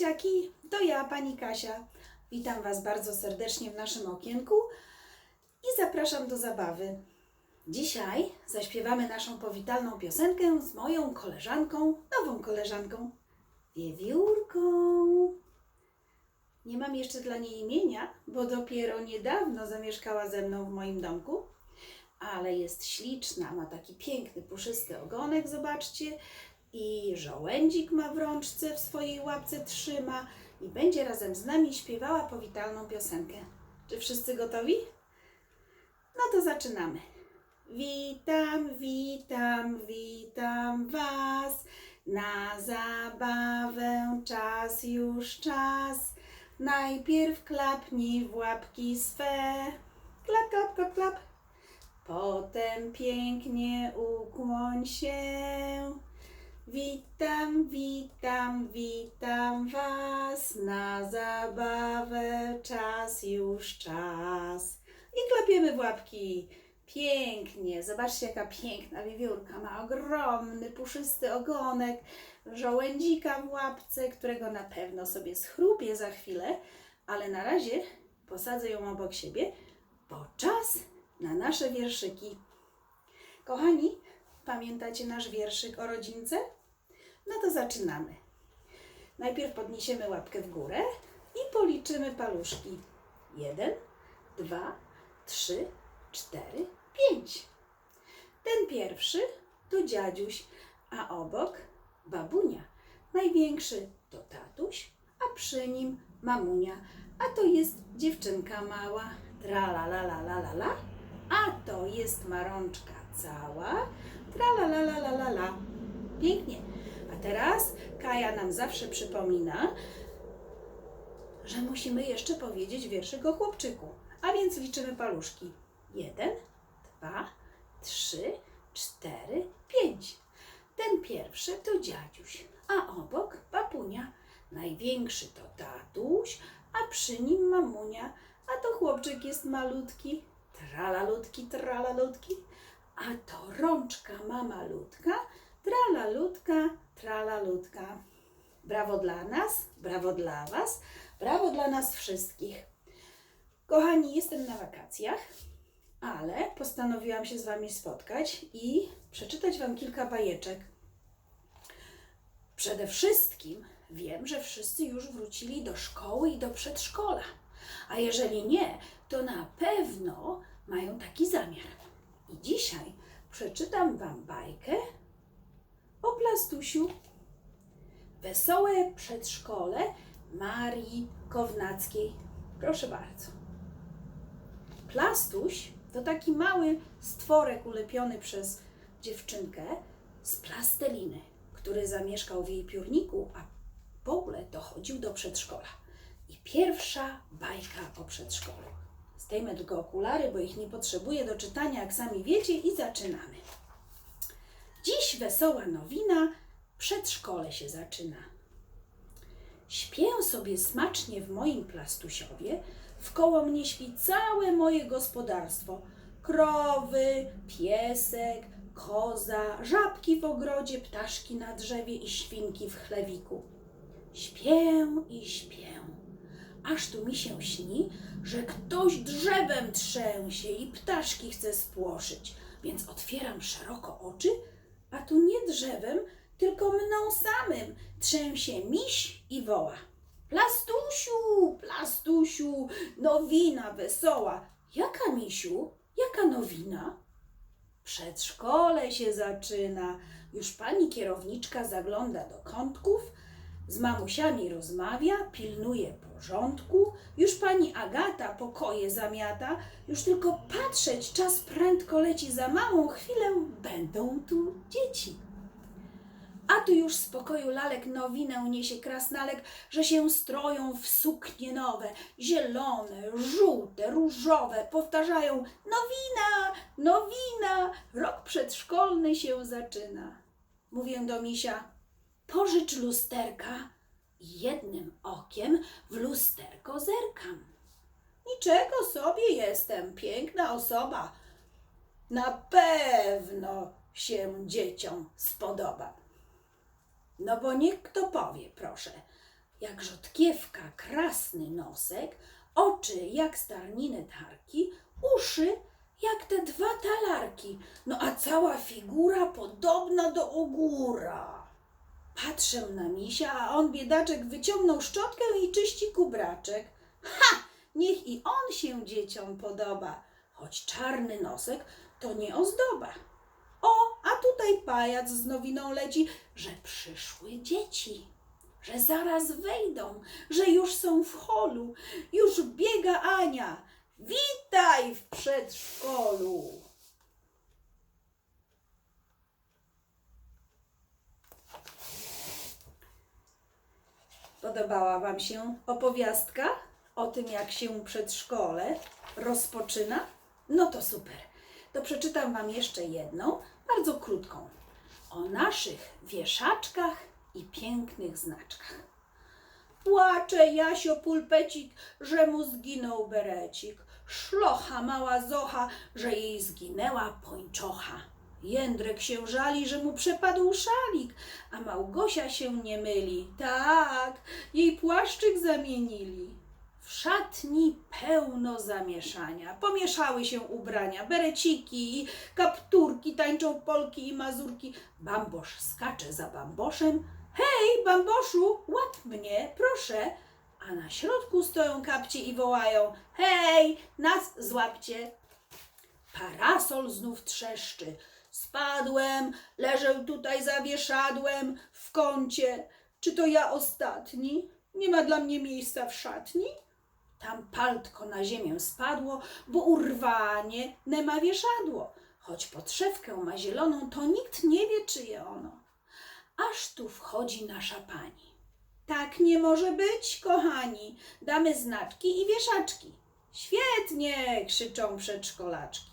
dzieciaki, to ja, pani Kasia. Witam Was bardzo serdecznie w naszym okienku i zapraszam do zabawy. Dzisiaj zaśpiewamy naszą powitalną piosenkę z moją koleżanką, nową koleżanką, Wiewiórką. Nie mam jeszcze dla niej imienia, bo dopiero niedawno zamieszkała ze mną w moim domku, ale jest śliczna, ma taki piękny, puszysty ogonek, zobaczcie, i żołędzik ma w rączce, w swojej łapce trzyma i będzie razem z nami śpiewała powitalną piosenkę. Czy wszyscy gotowi? No to zaczynamy. Witam, witam, witam Was. Na zabawę czas już czas. Najpierw klapnij w łapki swe. Klap, klap, klap, klap. Potem pięknie ukłoń się. Witam, witam, witam Was. Na zabawę czas już czas. I klapiemy w łapki. Pięknie. Zobaczcie, jaka piękna wiewiórka. Ma ogromny, puszysty ogonek, żołędzika w łapce, którego na pewno sobie schrupię za chwilę, ale na razie posadzę ją obok siebie, bo czas na nasze wierszyki. Kochani, pamiętacie nasz wierszyk o rodzince? No to zaczynamy. Najpierw podniesiemy łapkę w górę i policzymy paluszki. Jeden, dwa, trzy, cztery, pięć. Ten pierwszy to dziadziuś, a obok babunia. Największy to tatuś, a przy nim mamunia. A to jest dziewczynka mała. Tra la la la la la la. A to jest marączka cała. Tra la la la la la la. Pięknie. Teraz Kaja nam zawsze przypomina, że musimy jeszcze powiedzieć wierszyk o chłopczyku. A więc liczymy paluszki. Jeden, dwa, trzy, cztery, pięć. Ten pierwszy to dziadziuś, a obok babunia. Największy to tatuś, a przy nim mamunia. A to chłopczyk jest malutki, tralalutki, tralalutki. A to rączka ma malutka, tralalutka, tralalutka. Brawo dla nas, brawo dla Was, brawo dla nas wszystkich. Kochani, jestem na wakacjach, ale postanowiłam się z Wami spotkać i przeczytać Wam kilka bajeczek. Przede wszystkim wiem, że wszyscy już wrócili do szkoły i do przedszkola. A jeżeli nie, to na pewno mają taki zamiar. I dzisiaj przeczytam Wam bajkę o Plastusiu. Wesołe przedszkole Marii Kownackiej. Proszę bardzo. Plastuś to taki mały stworek ulepiony przez dziewczynkę z plasteliny, który zamieszkał w jej piórniku, a w ogóle to chodził do przedszkola. I pierwsza bajka o przedszkolu. Zdejmę tylko okulary, bo ich nie potrzebuję do czytania, jak sami wiecie, i zaczynamy. Dziś wesoła nowina, przedszkole się zaczyna. Śpię sobie smacznie w moim plastusiowie, wkoło mnie śpi całe moje gospodarstwo. Krowy, piesek, koza, żabki w ogrodzie, ptaszki na drzewie i świnki w chlewiku. Śpię i śpię, aż tu mi się śni, że ktoś drzewem trzęsie i ptaszki chce spłoszyć, więc otwieram szeroko oczy, a tu nie drzewem, tylko mną samym trzęsie miś i woła. Plastusiu, plastusiu, nowina wesoła. Jaka misiu? Jaka nowina? Przedszkole się zaczyna. Już pani kierowniczka zagląda do kątków, z mamusiami rozmawia, pilnuje porządku. Już pani Agata pokoje zamiata. Już tylko patrzeć, czas prędko leci za małą chwilę. Będą tu dzieci. A tu już z pokoju lalek nowinę niesie krasnalek, że się stroją w suknie nowe, zielone, żółte, różowe, powtarzają nowina, nowina, rok przedszkolny się zaczyna. Mówię do misia, pożycz lusterka i jednym okiem w lusterko zerkam. Niczego sobie jestem, piękna osoba. Na pewno się dzieciom spodoba. No bo niech kto powie, proszę. jak rzodkiewka, krasny nosek, oczy jak starniny tarki, uszy jak te dwa talarki, no a cała figura podobna do ogóra. Patrzę na misia, a on biedaczek wyciągnął szczotkę i czyści kubraczek. Ha! Niech i on się dzieciom podoba, choć czarny nosek to nie ozdoba. O, a tutaj pajac z nowiną leci, że przyszły dzieci, że zaraz wejdą, że już są w holu, już biega Ania. Witaj w przedszkolu. Podobała Wam się opowiastka o tym, jak się przedszkole rozpoczyna? No to super. To przeczytam Wam jeszcze jedną, bardzo krótką, o naszych wieszaczkach i pięknych znaczkach. Płacze Jasio pulpecik, że mu zginął berecik. Szlocha mała Zocha, że jej zginęła pończocha. Jędrek się żali, że mu przepadł szalik, a Małgosia się nie myli. Tak, jej płaszczyk zamienili. W szatni pełno zamieszania. Pomieszały się ubrania, bereciki kapturki, tańczą polki i mazurki. Bambosz skacze za bamboszem. Hej, bamboszu, łap mnie, proszę. A na środku stoją kapcie i wołają: Hej, nas złapcie. Parasol znów trzeszczy. Spadłem, leżę tutaj zawieszadłem w kącie. Czy to ja ostatni? Nie ma dla mnie miejsca w szatni? Tam paltko na ziemię spadło, bo urwanie ne ma wieszadło. Choć podszewkę ma zieloną, to nikt nie wie, czyje ono. Aż tu wchodzi nasza pani. Tak nie może być, kochani. Damy znaczki i wieszaczki. Świetnie, krzyczą przedszkolaczki.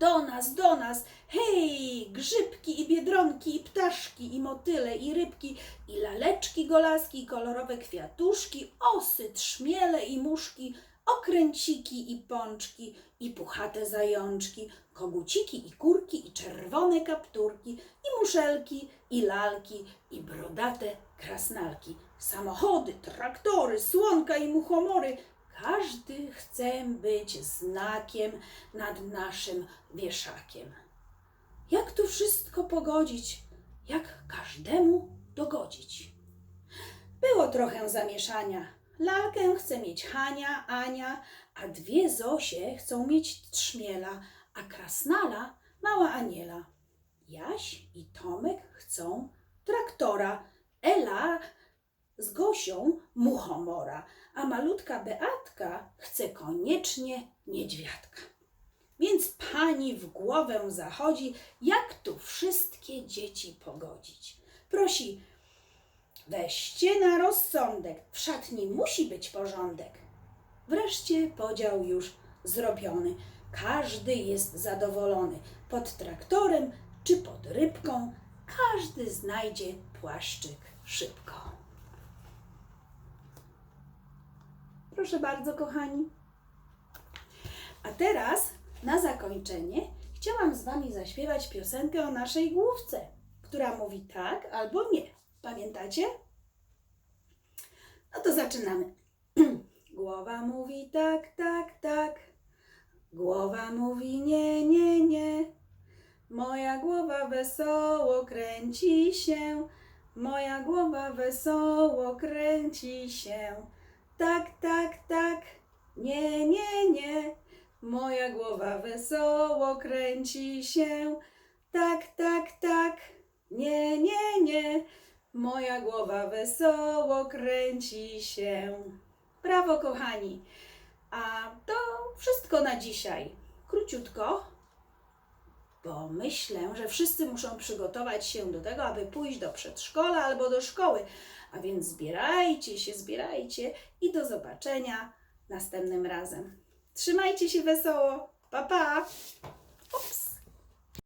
Do nas, do nas, hej, grzybki i biedronki, i ptaszki, i motyle, i rybki, i laleczki, golaski, i kolorowe kwiatuszki, osy, trzmiele i muszki, okręciki i pączki, i puchate zajączki, koguciki i kurki, i czerwone kapturki, i muszelki, i lalki, i brodate krasnalki, samochody, traktory, słonka i muchomory, każdy chce być znakiem nad naszym wieszakiem. Jak tu wszystko pogodzić? Jak każdemu dogodzić? Było trochę zamieszania. Lalkę chce mieć Hania, Ania, a dwie Zosie chcą mieć Trzmiela, a Krasnala mała Aniela. Jaś i Tomek chcą traktora, Ela z Gosią muchomora, a malutka Beatka chce koniecznie niedźwiadka. Więc pani w głowę zachodzi, jak tu wszystkie dzieci pogodzić. Prosi, weźcie na rozsądek, w szatni musi być porządek. Wreszcie podział już zrobiony. Każdy jest zadowolony. Pod traktorem czy pod rybką, każdy znajdzie płaszczyk szybko. Proszę bardzo, kochani. A teraz na zakończenie chciałam z Wami zaśpiewać piosenkę o naszej główce, która mówi tak albo nie. Pamiętacie? No to zaczynamy. Głowa mówi tak, tak, tak. Głowa mówi nie, nie, nie. Moja głowa wesoło kręci się. Moja głowa wesoło kręci się. Tak, tak, tak. Nie, nie, nie. Moja głowa wesoło kręci się. Tak, tak, tak. Nie, nie, nie. Moja głowa wesoło kręci się. Brawo, kochani. A to wszystko na dzisiaj. Króciutko, bo myślę, że wszyscy muszą przygotować się do tego, aby pójść do przedszkola albo do szkoły. A więc zbierajcie się, zbierajcie i do zobaczenia następnym razem. Trzymajcie się wesoło. Pa, pa. Ups.